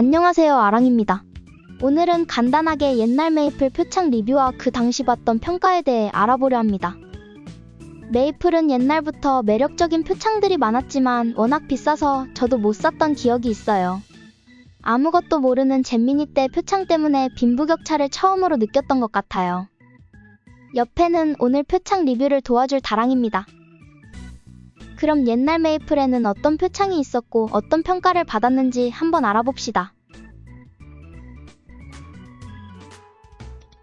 안녕하세요 아랑입니다. 오늘은 간단하게 옛날 메이플 표창 리뷰와 그 당시 받던 평가에 대해 알아보려 합니다. 메이플은 옛날부터 매력적인 표창들이 많았지만 워낙 비싸서 저도 못 샀던 기억이 있어요. 아무것도 모르는 잼민이 때 표창 때문에 빈부격차를 처음으로 느꼈던 것 같아요. 옆에는 오늘 표창 리뷰를 도와줄 다랑입니다. 그럼 옛날 메이플에는 어떤 표창이 있었고 어떤 평가를 받았는지 한번 알아봅시다.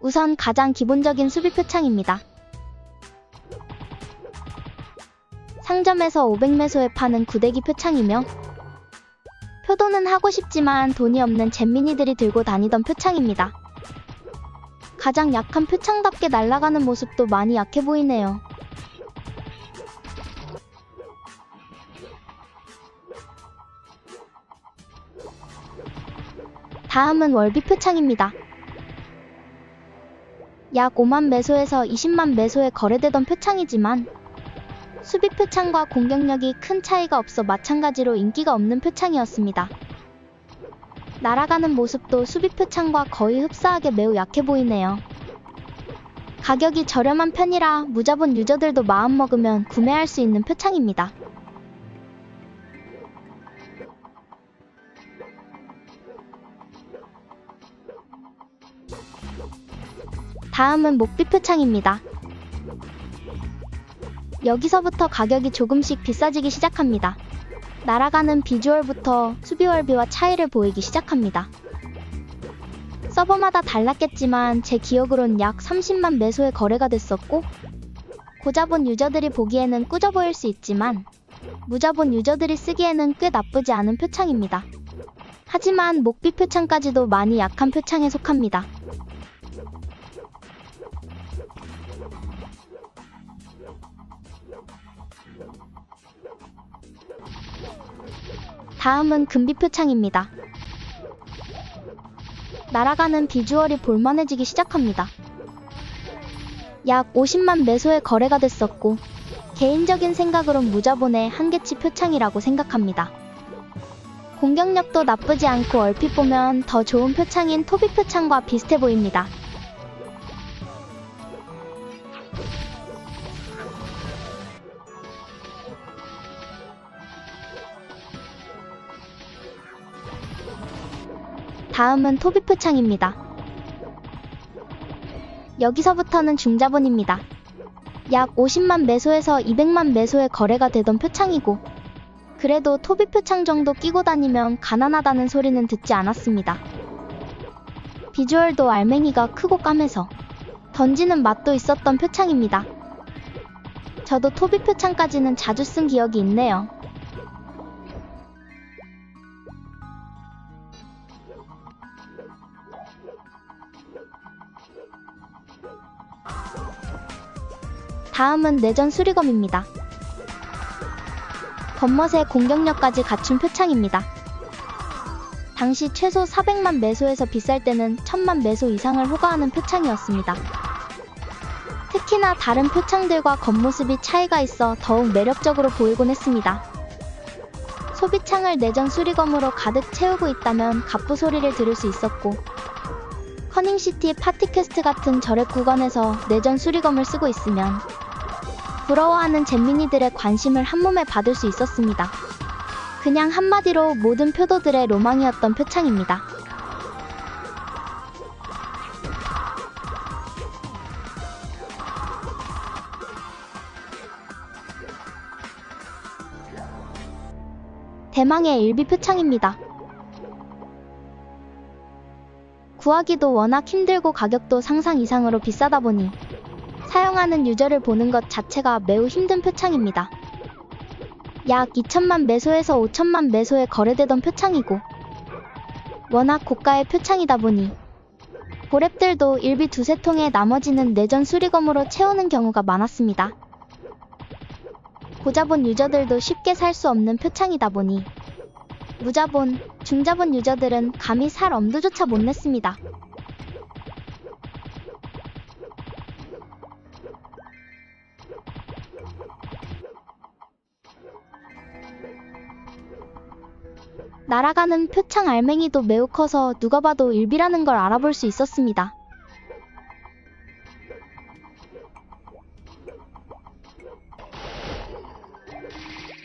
우선 가장 기본적인 수비 표창입니다. 상점에서 500매소에 파는 구데기 표창이며 표도는 하고 싶지만 돈이 없는 잼민이들이 들고 다니던 표창입니다. 가장 약한 표창답게 날아가는 모습도 많이 약해 보이네요. 다음은 월비 표창입니다. 약 5만 매소에서 20만 매소에 거래되던 표창이지만 수비 표창과 공격력이 큰 차이가 없어 마찬가지로 인기가 없는 표창이었습니다. 날아가는 모습도 수비 표창과 거의 흡사하게 매우 약해 보이네요. 가격이 저렴한 편이라 무자본 유저들도 마음먹으면 구매할 수 있는 표창입니다. 다음은 목비 표 창입니다. 여기서부터 가격이 조금씩 비싸지기 시작합니다. 날아가는 비주얼부터 수비월비와 차이를 보이기 시작합니다. 서버마다 달랐겠지만 제 기억으론 약 30만 매소에 거래가 됐었고 고자본 유저들이 보기에는 꾸져 보일 수 있지만 무자본 유저들이 쓰기에는 꽤 나쁘지 않은 표창입니다. 하지만 목비 표창까지도 많이 약한 표창에 속합니다. 다음은 금비 표 창입니다. 날아가는 비주얼이 볼만해지기 시작합니다. 약 50만 매소에 거래가 됐었고 개인적인 생각으론 무자본의 한계치 표창이라고 생각합니다. 공격력도 나쁘지 않고 얼핏 보면 더 좋은 표창인 토비 표창과 비슷해 보입니다. 다음은 토비 표창입니다. 여기서부터는 중자본입니다. 약 50만 매소에서 200만 매소에 거래가 되던 표창이고 그래도 토비 표창 정도 끼고 다니면 가난하다는 소리는 듣지 않았습니다. 비주얼도 알맹이가 크고 까매서 던지는 맛도 있었던 표창입니다. 저도 토비 표창까지는 자주 쓴 기억이 있네요. 다음은 내전 수리검입니다. 겉멋의 공격력까지 갖춘 표창입니다. 당시 최소 400만 매소에서 비쌀 때는 1000만 매소 이상을 호가하는 표창이었습니다. 특히나 다른 표창들과 겉모습이 차이가 있어 더욱 매력적으로 보이곤 했습니다. 소비창을 내전 수리검으로 가득 채우고 있다면 갑부 소리를 들을 수 있었고 커닝시티 파티캐스트 같은 절액 구간에서 내전 수리검을 쓰고 있으면 부러워하는 잼민이들의 관심을 한몸에 받을 수 있었습니다. 그냥 한마디로 모든 표도들의 로망이었던 표창입니다. 대망의 일비 표창입니다. 구하기도 워낙 힘들고 가격도 상상 이상으로 비싸다 보니 사용하는 유저를 보는 것 자체가 매우 힘든 표창입니다. 약 2천만 매소에서 5천만 매소에 거래되던 표창이고 워낙 고가의 표창이다 보니 고랩들도 일비 두세 통에 나머지는 내전 수리검으로 채우는 경우가 많았습니다. 고자본 유저들도 쉽게 살 수 없는 표창이다 보니 무자본, 중자본 유저들은 감히 살 엄두조차 못 냈습니다. 날아가는 표창 알맹이도 매우 커서 누가 봐도 일비라는 걸 알아볼 수 있었습니다.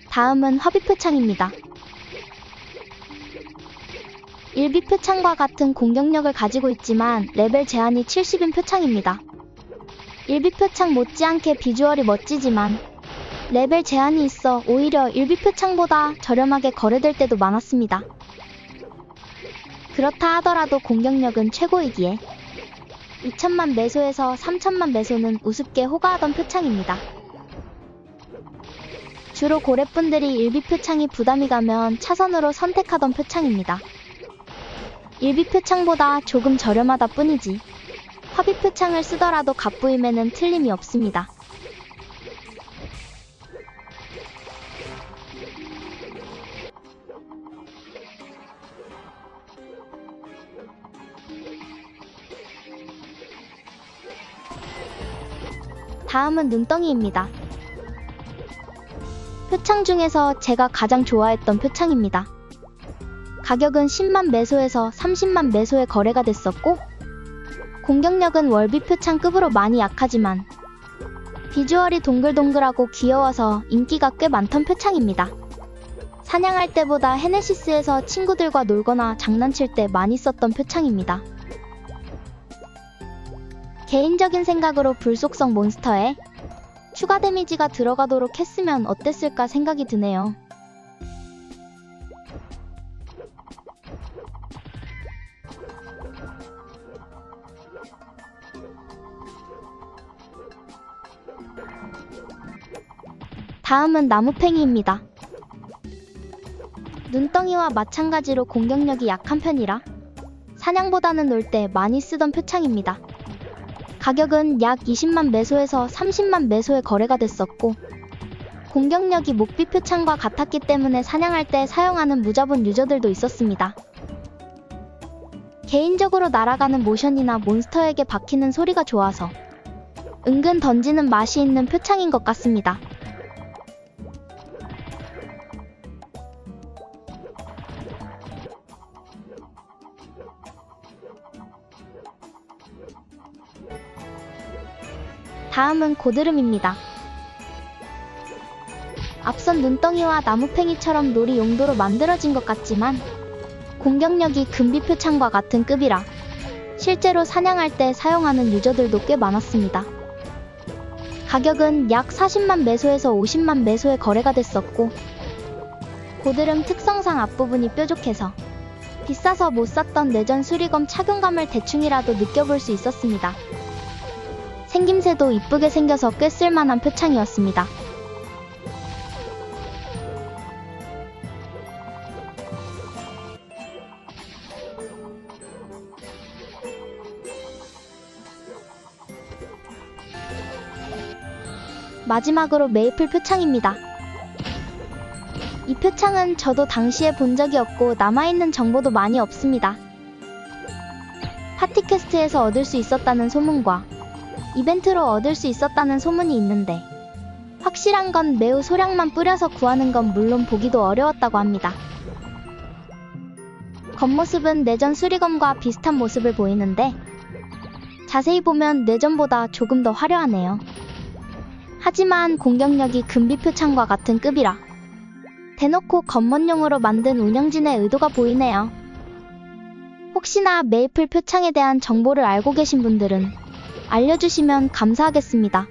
다음은 화비 표창입니다. 일비 표창과 같은 공격력을 가지고 있지만 레벨 제한이 70인 표창입니다. 일비 표창 못지않게 비주얼이 멋지지만 레벨 제한이 있어 오히려 일비 표창보다 저렴하게 거래될 때도 많았습니다. 그렇다 하더라도 공격력은 최고이기에 2천만 매소에서 3천만 매소는 우습게 호가하던 표창입니다. 주로 고래분들이 일비 표창이 부담이 가면 차선으로 선택하던 표창입니다. 일비 표창보다 조금 저렴하다 뿐이지 화비 표창을 쓰더라도 갑부임에는 틀림이 없습니다. 다음은 눈덩이입니다. 표창 중에서 제가 가장 좋아했던 표창입니다. 가격은 10만 매소에서 30만 매소에 거래가 됐었고, 공격력은 월비 표창급으로 많이 약하지만, 비주얼이 동글동글하고 귀여워서 인기가 꽤 많던 표창입니다. 사냥할 때보다 헤네시스에서 친구들과 놀거나 장난칠 때 많이 썼던 표창입니다. 개인적인 생각으로 불속성 몬스터에 추가 데미지가 들어가도록 했으면 어땠을까 생각이 드네요. 다음은 나무팽이입니다. 눈덩이와 마찬가지로 공격력이 약한 편이라 사냥보다는 놀 때 많이 쓰던 표창입니다. 가격은 약 20만 매소에서 30만 매소에 거래가 됐었고 공격력이 목비 표창과 같았기 때문에 사냥할 때 사용하는 무자본 유저들도 있었습니다. 개인적으로 날아가는 모션이나 몬스터에게 박히는 소리가 좋아서 은근 던지는 맛이 있는 표창인 것 같습니다. 다음은 고드름입니다. 앞선 눈덩이와 나무팽이처럼 놀이 용도로 만들어진 것 같지만 공격력이 금비 표창과 같은 급이라 실제로 사냥할 때 사용하는 유저들도 꽤 많았습니다. 가격은 약 40만 매소에서 50만 매소에 거래가 됐었고 고드름 특성상 앞부분이 뾰족해서 비싸서 못 샀던 내전 수리검 착용감을 대충이라도 느껴볼 수 있었습니다. 생김새도 이쁘게 생겨서 꽤 쓸만한 표창이었습니다. 마지막으로 메이플 표창입니다. 이 표창은 저도 당시에 본 적이 없고 남아있는 정보도 많이 없습니다. 파티캐스트에서 얻을 수 있었다는 소문과 이벤트로 얻을 수 있었다는 소문이 있는데 확실한 건 매우 소량만 뿌려서 구하는 건 물론 보기도 어려웠다고 합니다. 겉모습은 내전 수리검과 비슷한 모습을 보이는데 자세히 보면 내전보다 조금 더 화려하네요. 하지만 공격력이 금비표창과 같은 급이라 대놓고 겉멋용으로 만든 운영진의 의도가 보이네요. 혹시나 메이플 표창에 대한 정보를 알고 계신 분들은 알려주시면 감사하겠습니다.